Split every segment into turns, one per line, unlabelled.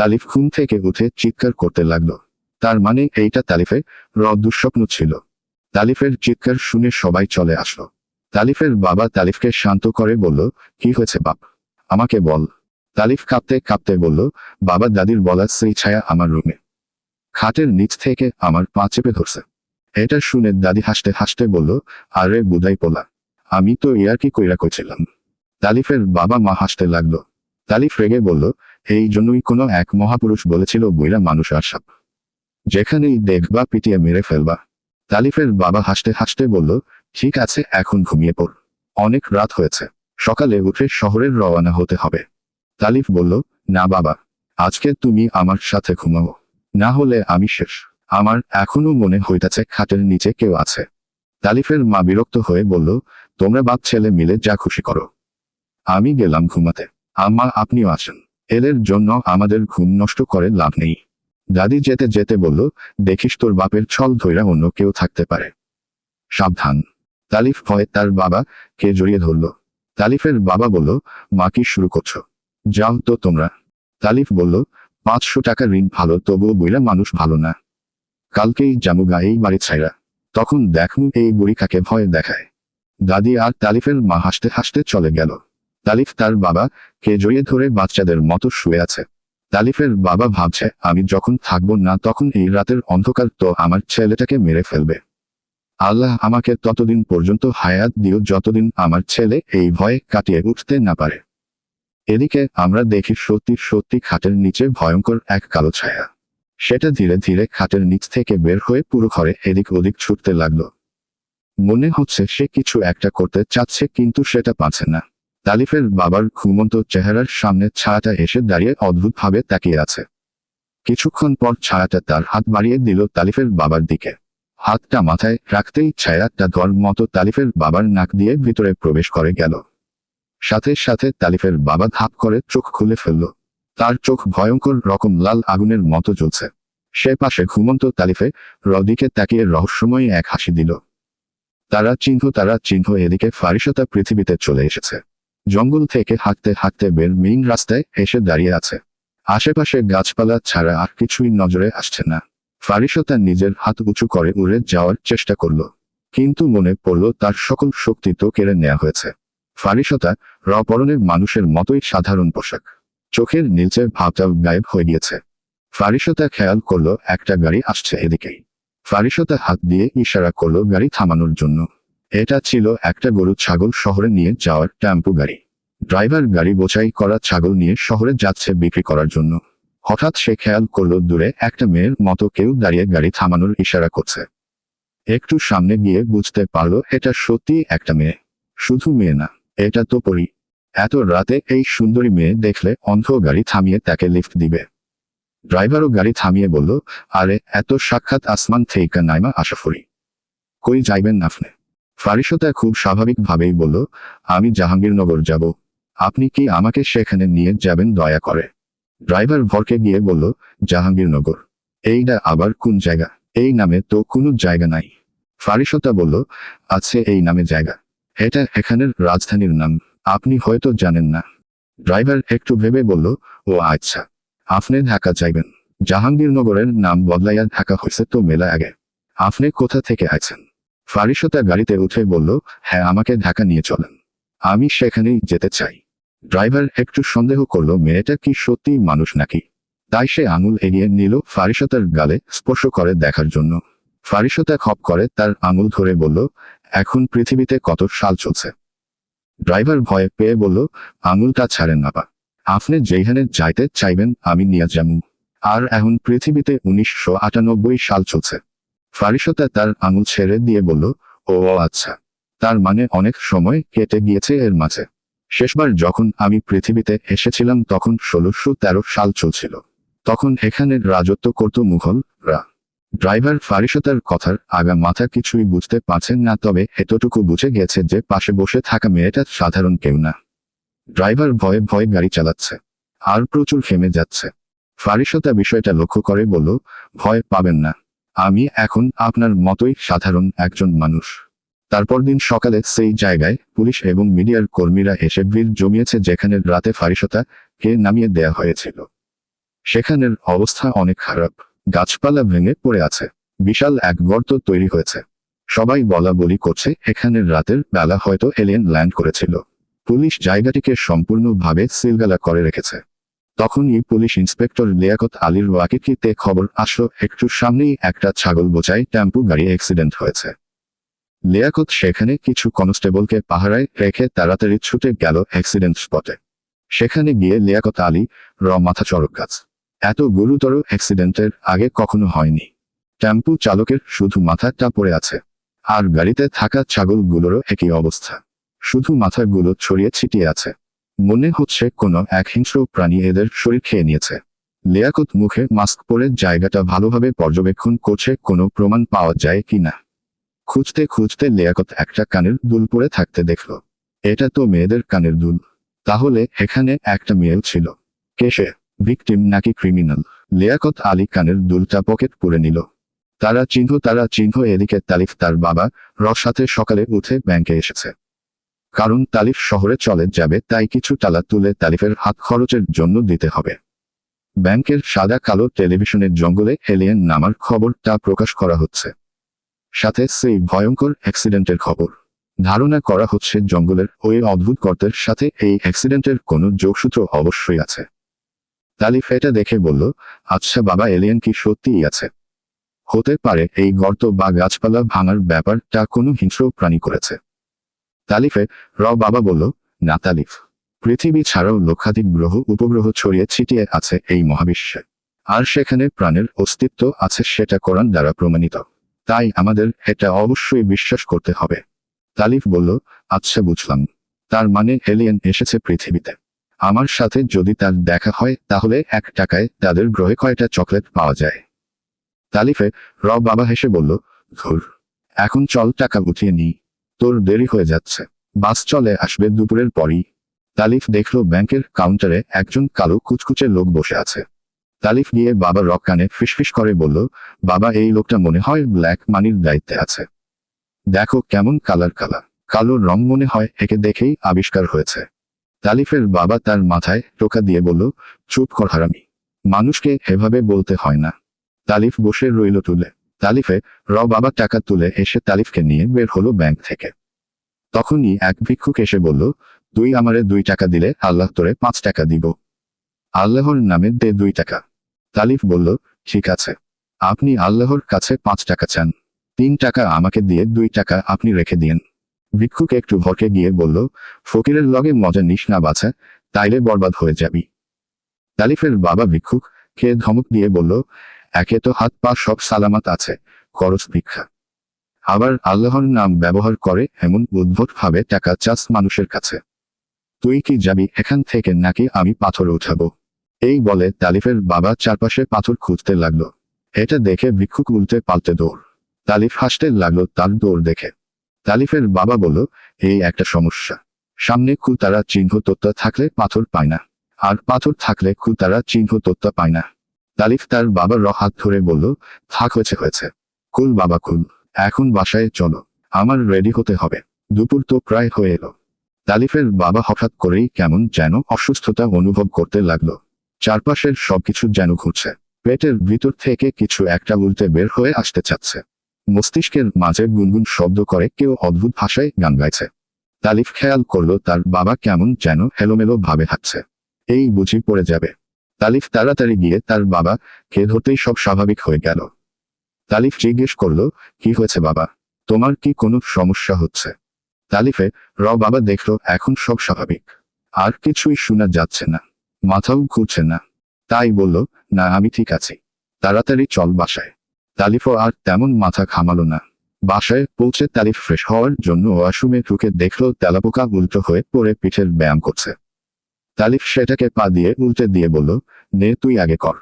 তালিফ ঘুম থেকে উঠে চিৎকার করতে লাগল। তার মানে এইটা তালিফে র দুঃস্বপ্ন ছিল। তালিফের চিৎকার শুনে সবাই চলে আসলো। তালিফের বাবা তালিফকে শান্ত করে বলল, কি হয়েছে বাপ? আমাকে বল। তালিফ কাঁপতে কাঁপতে বলল, বাবা দাদির বলা সেই ছায়া আমার রুমে। খাটের নিচ থেকে আমার পা চেপে ধরছে। এটা শুনে দাদি হাসতে হাসতে বলল, আরে বুদাই পোলা, আমি তো ইয়ার কি কইরা কইছিলাম। তালিফের বাবা মা হাসতে লাগল। তালিফ রেগে বলল এই জন্যই কোনো এক মহাপুরুষ বলেছিল বইরা মানুষ আর সাপ। যেখানেই দেখবা পিটিয়ে মেরে ফেলবা তালিফের বাবা হাসতে হাসতে বলল, ঠিক আছে, এখন ঘুমিয়ে পড়। অনেক রাত হয়েছে। সকালে উঠে শহরের রওনা হতে হবে তালিফ বলল, না বাবা, আজকে তুমি আমার সাথে ঘুমাও। না হলে আমি শেষ। আমার এখনও মনে হইতাছে খাটের নিচে কেউ আছে তালিফের মা বিরক্ত হয়ে বলল, তোমরা বাপ ছেলে মিলে যা খুশি করো। আমি গেলাম ঘুমাতে। আম্মা, আপনিও আছেন এদের জন্য আমাদের ঘুম নষ্ট করে লাভ নেই। দাদি যেতে যেতে বলল, দেখিস তোর বাপের ছল ধৈরা অন্য কেউ থাকতে পারে। সাবধান। তালিফ ভয়ে তার বাবা কে জড়িয়ে ধরল। তালিফের বাবা বলল, মা কি শুরু করছ? যাও তো তোমরা। তালিফ বলল, পাঁচশো টাকা ঋণ ভালো, তবুও বইরা মানুষ ভালো না। কালকেই জামুগা এই বাড়ি ছাইরা তখন দেখমু এই বুড়ি কাকে ভয় দেখায়। দাদি আর তালিফের মা হাসতে হাসতে চলে গেল। তালিফ তার বাবা কে জড়িয়ে ধরে বাচ্চাদের মতো শুয়ে আছে। তালিফের বাবা ভাবছে, আমি যখন থাকব না তখন এই রাতের অন্ধকার তো আমার ছেলেটাকে মেরে ফেলবে। আল্লাহ আমাকে ততদিন পর্যন্ত হায়াত দিও যতদিন আমার ছেলে এই ভয়ে কাটিয়ে উঠতে না পারে। এদিকে আমরা দেখি সত্যি সত্যি খাটের নিচে ভয়ঙ্কর এক কালো ছায়া। সেটা ধীরে ধীরে খাটের নিচ থেকে বের হয়ে পুরো ঘরে এদিক ওদিক ছুটতে লাগল। মনে হচ্ছে সে কিছু একটা করতে চাচ্ছে কিন্তু সেটা পাচ্ছে না। তালিফের বাবার ঘুমন্ত চেহারার সামনে ছায়াটা এসে দাঁড়িয়ে অদ্ভুতভাবে তাকিয়ে আছে। কিছুক্ষণ পর ছায়াটা তার হাত বাড়িয়ে দিল তালিফের বাবার দিকে। হাতটা মাথায় রাখতেই ছায়াটা ধর মতো তালিফের বাবার নাক দিয়ে ভিতরে প্রবেশ করে গেল। সাথে সাথে তালিফের বাবা ধাপ করে চোখ খুলে ফেলল। তার চোখ ভয়ঙ্কর রকম লাল আগুনের মতো জ্বলছে। সে পাশে ঘুমন্ত তালিফে রদিকে তাকিয়ে রহস্যময় এক হাসি দিল। তারা চিহ্ন তারা চিহ্ন এদিকে ফারিসতা পৃথিবীতে চলে এসেছে। জঙ্গল থেকে হাঁটতে হাঁটতে বের মেইন রাস্তায় এসে দাঁড়িয়ে আছে। আশেপাশে গাছপালা ছাড়া আর কিছুই নজরে আসছে না। ফারিসতা নিজের হাত উঁচু করে উড়ে যাওয়ার চেষ্টা করল, কিন্তু মনে পড়ল তার সকল শক্তি তো কেড়ে নেওয়া হয়েছে। ফারিসতা রপরণের মানুষের মতোই সাধারণ পোশাক। চোখের নিচে ভাবটা গায়েব হয়ে গিয়েছে। ফারিসতা খেয়াল করল একটা গাড়ি আসছে এদিকেই। ফারিসতা হাত দিয়ে ইশারা করল গাড়ি থামানোর জন্য। এটা ছিল একটা গরু ছাগল শহরে নিয়ে যাওয়ার টেম্পু গাড়ি। ড্রাইভার গাড়ি বোঝাই করা ছাগল নিয়ে শহরে যাচ্ছে বিক্রি করার জন্য। হঠাৎ সে খেয়াল করল দূরে একটা মেয়ের মতো কেউ দাঁড়িয়ে গাড়ি থামানোর ইশারা করছে। একটু সামনে গিয়ে বুঝতে পারল এটা সত্যি একটা মেয়ে। শুধু মেয়ে না, এটা তো পরি। এত রাতে এই সুন্দরী মেয়ে দেখলে অন্ধ গাড়ি থামিয়ে তাকে লিফট দিবে। ড্রাইভারও গাড়ি থামিয়ে বলল, আরে, এত সাক্ষাৎ আসমান থেকে নাইমা আশাফরি কই যাইবেন না আপনি? ফারিসতা খুব স্বাভাবিকভাবেই বলল, আমি জাহাঙ্গীরনগর যাব। আপনি কি আমাকে সেখানে নিয়ে যাবেন দয়া করে? ড্রাইভার ভরকে গিয়ে বলল, জাহাঙ্গীরনগর। এইটা আবার কোন জায়গা? এই নামে তো কোনো জায়গা নাই। ফারিসতা বলল, আছে এই নামে জায়গা। এটা এখানের রাজধানীর নাম। আপনি হয়তো জানেন না। ড্রাইভার একটু ভেবে বলল, ও আচ্ছা। আপনি ঢাকা যাইবেন। জাহাঙ্গীরনগরের নাম বদলাইয়া ঢাকা হয়েছে তো মেলা আগে। আপনি কোথা থেকে আছেন? ফারিসতা গাড়িতে উঠে বলল হ্যাঁ আমাকে ঢাকা নিয়ে চলেন। আমি সেখানেই যেতে চাই। ড্রাইভার একটু সন্দেহ করল, মেয়েটা কি সত্যি মানুষ নাকি? তাই সে আঙুল এগিয়ে নিল ফারিসতার গালে স্পর্শ করে দেখার জন্য। ফারিসতা খপ করে তার আঙুল ধরে বলল, এখন পৃথিবীতে কত সাল চলছে? ড্রাইভার ভয়ে পেয়ে বলল, আঙুলটা ছাড়েন না আপনি যেখানে যাইতে চাইবেন, আমি নিয়ে যাব। আর এখন পৃথিবীতে উনিশশো আটানব্বই সাল চলছে। ফারিসতা তার আঙুল ছেড়ে দিয়ে বলল, ও আচ্ছা। তার মানে অনেক সময় কেটে গিয়েছে এর মাঝে। শেষবার যখন আমি পৃথিবীতে এসেছিলাম তখন ষোলোশো তেরো সাল চলছিল। তখন এখানে রাজত্ব করত মুঘল রা ড্রাইভার ফারিসতার কথার আগা মাথা কিছুই বুঝতে পারছেন না, তবে এতটুকু বুঝে গেছে যে পাশে বসে থাকা মেয়েটা সাধারণ কেউ না। ড্রাইভার ভয়ে ভয়ে গাড়ি চালাচ্ছে। আর প্রচুর খেমে যাচ্ছে। ফারিসতা বিষয়টা লক্ষ্য করে বলল, ভয় পাবেন না। আমি এখন আপনার মতোই সাধারণ একজন মানুষ। তারপর দিন সকালে সেই জায়গায় পুলিশ এবং মিডিয়ার কর্মীরা এসে ভিড় জমিয়েছে যেখানে রাতে ফারিসতা কে নামিয়ে দেয়া হয়েছিল। সেখানের অবস্থা অনেক খারাপ। গাছপালা ভেঙে পড়ে আছে। বিশাল এক গর্ত তৈরি হয়েছে। সবাই বলা বলি করছে এখানের রাতের বেলা হয়তো এলিয়েন ল্যান্ড করেছিল। পুলিশ জায়গাটিকে সম্পূর্ণভাবে সিলগালা করে রেখেছে। তখনই পুলিশ ইন্সপেক্টর লিয়াকত আলীর ওয়াকিকিতে খবর আসলো একটু সামনেই একটা ছাগল বোঝাই টেম্পু গাড়ি অ্যাক্সিডেন্ট হয়েছে। লিয়াকত সেখানে কিছু কনস্টেবলকে পাহারায় রেখে তাড়াতাড়ি ছুটে গেল অ্যাক্সিডেন্ট স্পটে। সেখানে গিয়ে লিয়াকত আলী র মাথা চড়ক গাছ। এত গুরুতর অ্যাক্সিডেন্টের আগে কখনো হয়নি। টেম্পু চালকের শুধু মাথাটা পড়ে আছে। আর গাড়িতে থাকা ছাগলগুলোরও একই অবস্থা। শুধু মাথাগুলো ছড়িয়ে ছিটিয়ে আছে। মনে হচ্ছে কোনো এক হিংস্র প্রাণী এদের শরীর খেয়ে নিয়েছে। লিয়াকত মুখে মাস্ক পরে জায়গাটা ভালোভাবে পর্যবেক্ষণ করছে, কোনো প্রমাণ পাওয়া যায় কিনা খুঁজতে খুঁজতে লিয়াকত একটা কানের দুল পরে থাকতে দেখল। এটা তো মেয়েদের কানের দুল। তাহলে এখানে একটা মেয়েল ছিল। কে সে? ভিকটিম নাকি ক্রিমিনাল? লিয়াকত আলী কানের দুলটা পকেট পুরে নিল। তারা চিহ্ন তারা চিহ্ন, এদিকে তালিফ তার বাবা রর সাথে সকালে উঠে ব্যাংকে এসেছে। কারণ তালিফ শহরে চলে যাবে, তাই কিছু টালা তুলে তালিফের হাত খরচের জন্য দিতে হবে। ব্যাংকের সাদা কালো টেলিভিশনের জঙ্গলে এলিয়েন নামার খবরটা প্রকাশ করা হচ্ছে। সাথে সেই ভয়ঙ্কর অ্যাক্সিডেন্টের খবর। ধারণা করা হচ্ছে জঙ্গলের ওই অদ্ভুত গর্তের সাথে এই অ্যাক্সিডেন্টের কোনো যোগসূত্র অবশ্যই আছে। তালিফ এটা দেখে বলল আচ্ছা বাবা, এলিয়েন কি সত্যিই আছে? হতে পারে এই গর্ত বা গাছপালা ভাঙার ব্যাপারটা কোনো হিংস্র প্রাণী করেছে। তালিফে র বাবা বলল, না তালিফ। পৃথিবী ছাড়াও লক্ষাধিক গ্রহ উপগ্রহ ছড়িয়ে ছিটিয়ে আছে এই মহাবিশ্বে। আর সেখানে প্রাণের অস্তিত্ব আছে সেটা কোরআন দ্বারা প্রমাণিত। তাই আমাদের এটা অবশ্যই বিশ্বাস করতে হবে। তালিফ বলল আচ্ছা বুঝলাম। তার মানে এলিয়েন এসেছে পৃথিবীতে। আমার সাথে যদি তার দেখা হয়, তাহলে এক টাকায় তাদের গ্রহে কয়টা চকলেট পাওয়া যায়? তালিফে র বাবা হেসে বলল, ধুর। এখন চল টাকা উঠিয়ে নিই। তোর দেরি হয়ে যাচ্ছে। বাস চলে আসবে দুপুরের পরই। তালিফ দেখল ব্যাংকের কাউন্টারে একজন কালো কুচকুচে লোক বসে আছে। তালিফ গিয়ে বাবা রক কানে ফিসফিস করে বলল, বাবা, এই লোকটা মনে হয় ব্ল্যাক মানির দায়িত্বে আছে। দেখো কেমন কালার কালা কালো রং মনে হয় একে দেখেই আবিষ্কার হয়েছে। তালিফের বাবা তার মাথায় টোকা দিয়ে বলল, চুপ কর হারামি। মানুষকে এভাবে বলতে হয় না। তালিফ বসে রইল তুলে। তালিফে র বাবা টাকা তুলে এসে তালিফকে নিয়ে বের হলো ব্যাংক থেকে। তখনই এক ভিক্ষুক এসে বলল, তুই আমারে দুই টাকা দিলে আল্লাহ তোরে পাঁচ টাকা দিব। আল্লাহর নামে দে দুই টাকা। তালিফ বলল, ঠিক আছে। আপনি আল্লাহর কাছে পাঁচ টাকা চান। তিন টাকা আমাকে দিয়ে দুই টাকা আপনি রেখে দিন ভিক্ষুক একটু ভরকে গিয়ে বলল, ফকিরের লগে মজা নিস না বাছা, তাইলে বরবাদ হয়ে যাবি। তালিফের বাবা ভিক্ষুক কে ধমক দিয়ে বলল একে তো হাত পা সব সালামাত আছে করস ভিক্ষা। আবার আল্লাহর নাম ব্যবহার করে এমন উদ্ভট ভাবে টাকা চাস মানুষের কাছে। তুই কি যাবি এখান থেকে নাকি আমি পাথর উঠাবো? এই বলে তালিফের বাবা চারপাশে পাথর খুঁজতে লাগল। এটা দেখে ভিক্ষুক উল্টে পাল্টে দৌড়। তালিফ হাসতে লাগল তার দৌড় দেখে। তালিফের বাবা বলল, এই একটা সমস্যা। সামনে কুতারা চিহ্ন তত্ত্বা থাকলে পাথর পায় না। আর পাথর থাকলে কুতারা চিহ্ন তত্ত্বা পায় না। তালিফ তার বাবার হাত ধরে বলল, থাক, হয়েছে হয়েছে। কুল বাবা, কুল। এখন বাসায় চলো। আমার রেডি হতে হবে। দুপুর তো প্রায় হয়ে এলো। তালিফের বাবা হঠাৎ করেই কেমন যেন অসুস্থতা অনুভব করতে লাগল। চারপাশের সবকিছু যেন ঘুরছে। পেটের ভিতর থেকে কিছু একটা উল্টে বের হয়ে আসতে চাচ্ছে। মস্তিষ্কের মাঝে গুনগুন শব্দ করে কেউ অদ্ভুত ভাষায় গান গাইছে। তালিফ খেয়াল করল তার বাবা কেমন যেন হেলোমেলো ভাবে হাঁটছে। এই বুঝি পড়ে যাবে। তালিফ তাড়াতাড়ি গিয়ে তার বাবা কে ধরতেই সব স্বাভাবিক হয়ে গেল। তালিফ জিজ্ঞেস করল, কি হয়েছে বাবা? তোমার কি কোনো সমস্যা হচ্ছে? তালিফে র বাবা দেখল, এখন সব স্বাভাবিক। আর কিছুই শোনা যাচ্ছে না। মাথাও ঘুরছে না। তাই বলল, না, আমি ঠিক আছি। তাড়াতাড়ি চল বাসায়। তালিফও আর তেমন মাথা খামালো না। বাসায় পৌঁছে তালিফ ফ্রেশ হওয়ার জন্য ওয়াশরুমে ঢুকে দেখল তেলাপোকা উল্টো হয়ে পড়ে পিঠের ব্যায়াম করছে। তালিফ সেটাকে পা দিয়ে উল্টে দিয়ে বলল, নে, তুই আগে কর।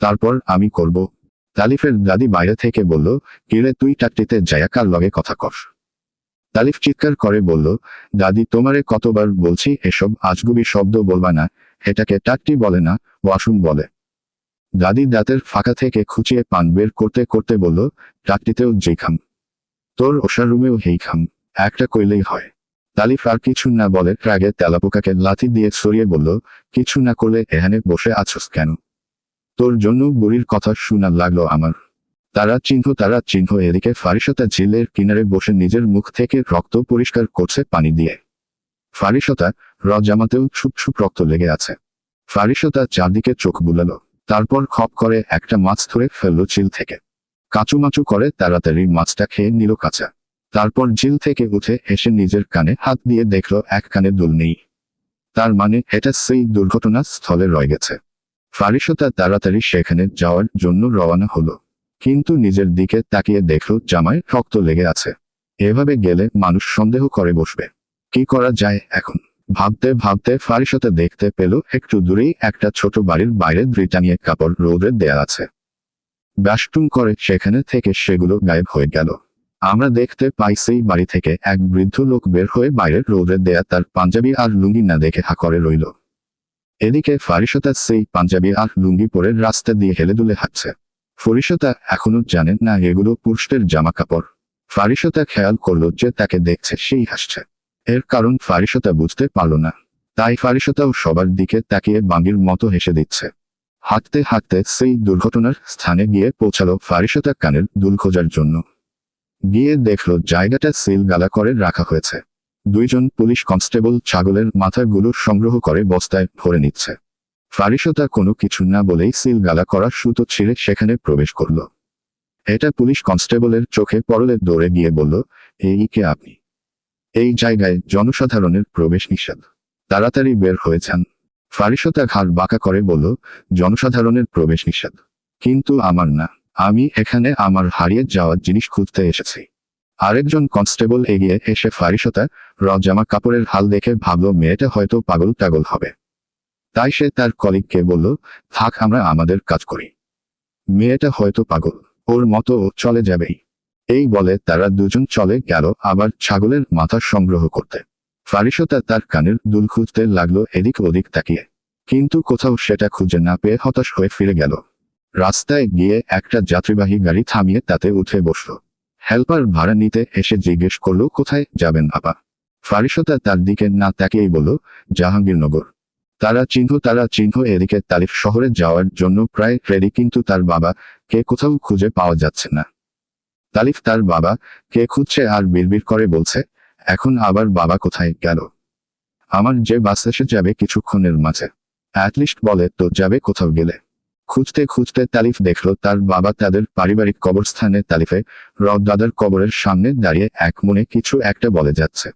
তারপর আমি করব। তালিফের দাদি বাইরে থেকে বলল কিরে তুই টাকটিতে যায়া কার লগে কথা কর? তালিফ চিৎকার করে বলল, দাদি, তোমারে কতবার বলছি এসব আজগুবি শব্দ বলবা না, এটাকে টাকটি বলে না ওয়াশরুম বলে। দাদি দাঁতের ফাঁকা থেকে খুঁচিয়ে পান বের করতে করতে বলল, টাকটিতেও যেই খাম, তোর ওষার রুমেও হেই খাম, একটা কইলেই হয়। তালিফ আর কিছু না বলে ট্রাগে তেলাপোকাকে লাথি দিয়ে সরিয়ে বলল, কিছু না করলে এখানে বসে আছোস কেন? তোর জন্য বুড়ির কথা শোনা লাগল আমার। তারা চিহ্ন তারা চিহ্ন এদিকে ফারিসতা ঝিলের কিনারে বসে নিজের মুখ থেকে রক্ত পরিষ্কার করছে পানি দিয়ে। ফারিসতা রজামাতেও ছুপ ছুপ রক্ত লেগে আছে। ফারিসতা চারদিকে চোখ বুলালো, তারপর খপ করে একটা মাছ ধরে ফেলল চিল থেকে। কাচুমাচু করে তাড়াতাড়ি মাছটা খেয়ে নিল কাঁচা। তারপর ঝিল থেকে উঠে এসে নিজের কানে হাত দিয়ে দেখল, এক কানে দুল নেই। তার মানে এটা সেই দুর্ঘটনা স্থলে রয়ে গেছে। ফারিসতা তাড়াতাড়ি সেখানে যাওয়ার জন্য রওনা হলো। কিন্তু নিজের দিকে তাকিয়ে দেখল জামায় রক্ত লেগে আছে। এভাবে গেলে মানুষ সন্দেহ করে বসবে। কি করা যায় এখন? ভাবতে ভাবতে ফারিসতা দেখতে পেল, একটু দূরেই একটা ছোট বাড়ির বাইরে ব্রিটানিয়া কাপড় রোদে দেয়া আছে। ব্যাসটুম করে সেখানে থেকে সেগুলো গায়েব হয়ে গেল। আমরা দেখতে পাই সেই বাড়ি থেকে এক বৃদ্ধ লোক বের হয়ে বাইরের রোদে দেয়া তার পাঞ্জাবি আর লুঙ্গি না দেখে হা করে রইল। এদিকে ফারিসতা সেই পাঞ্জাবি আর লুঙ্গি পরে রাস্তা দিয়ে হেলে দুলে হাঁটছে। ফরিসতা এখনও জানেন না এগুলো পুরুষদের জামা কাপড় ফারিসতা খেয়াল করল যে তাকে দেখছে, সেই হাসছে। এর কারণ ফারিসতা বুঝতে পারল না। তাই ফারিসতাও সবার দিকে তাকিয়ে বাঙ্গির মতো হেসে দিচ্ছে। হাঁটতে হাঁটতে সেই দুর্ঘটনার স্থানে গিয়ে পৌঁছালো ফারিসতা কানের দুল খোঁজার জন্য। গিয়ে দেখল জায়গাটা সিল গালা করে রাখা হয়েছে। দুইজন পুলিশ কনস্টেবল ছাগলের মাথাগুলো সংগ্রহ করে বস্তায় ভরে নিচ্ছে। ফারিসতা কোনো কিছু না বলেই সিল গালা করা সুতো ছিঁড়ে সেখানে প্রবেশ করল। এটা পুলিশ কনস্টেবলের চোখে পরলে দৌড়ে গিয়ে বলল, এই কে আপনি? এই জায়গায় জনসাধারণের প্রবেশ নিষেধ। তাড়াতাড়ি বের হয়ে যান। ফারিসতা ঘাড় বাঁকা করে বলল, জনসাধারণের প্রবেশ নিষেধ। কিন্তু আমার না। আমি এখানে আমার হারিয়ে যাওয়া জিনিস খুঁজতে এসেছি। আরেকজন কনস্টেবল এগিয়ে এসে ফারিসতা রজামা কাপড়ের হাল দেখে ভাবল, মেয়েটা হয়তো পাগল টাগল হবে। তাই সে তার কলিগকে বলল, থাক, আমরা আমাদের কাজ করি। মেয়েটা হয়তো পাগল, ওর মতো ও চলে যাবেই। এই বলে তারা দুজন চলে গেল আবার ছাগলের মাথা সংগ্রহ করতে। ফারিসতা তার কানের দুল খুঁজতে লাগল এদিক ওদিক তাকিয়ে। কিন্তু কোথাও সেটা খুঁজে না পেয়ে হতাশ হয়ে ফিরে গেল। রাস্তায় গিয়ে একটা যাত্রীবাহী গাড়ি থামিয়ে তাতে উঠে বসল। হেল্পার ভাড়া নিতে এসে জিজ্ঞেস করল, কোথায় যাবেন আপা? ফারিসতা তার দিকে না তাকিয়েই বলল, জাহাঙ্গীরনগর। তারা চিহ্ন তারা চিহ্ন, এদিকে তারিফ শহরে যাওয়ার জন্য প্রায় রেডি কিন্তু তার বাবা কে কোথাও খুঁজে পাওয়া যাচ্ছে না। তালিফ তার বাবা কে খুঁজছে আর বিড়বিড় করে বলছে, এখন আবার বাবা কোথায় গেল? আমার যে বাস এসে যাবে কিছুক্ষণের মাঝে। অ্যাটলিস্ট বলে, তো যাবে কোথাও গেলে। খুঁজতে খুঁজতে তালিফ দেখল তার বাবা তাদের পারিবারিক কবরস্থানে তালিফে রব দাদার কবরের সামনে দাঁড়িয়ে এক মনে কিছু একটা বলে যাচ্ছে।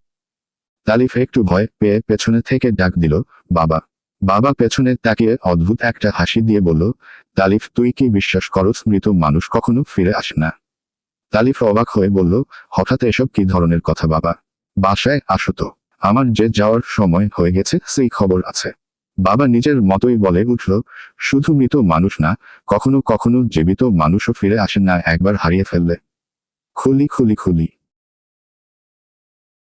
তালিফ একটু ভয় পেয়ে পেছনে থেকে ডাক দিল, বাবা। বাবা পেছনে তাকিয়ে অদ্ভুত একটা হাসি দিয়ে বলল, তালিফ, তুই কি বিশ্বাস করস মৃত মানুষ কখনো ফিরে আসে না? তালিফ অবাক হয়ে বলল, হঠাৎ এসব কি ধরনের কথা বাবা? বাসায় আসো তো। আমার যে যাওয়ার সময় হয়ে গেছে, সেই খবর আছে। বাবা নিজের মতোই বলে উঠল, শুধু মৃত মানুষ না, কখনো কখনো জীবিত মানুষও ফিরে আসেন না, একবার হারিয়ে ফেললে। খুলি খুলি খুলি।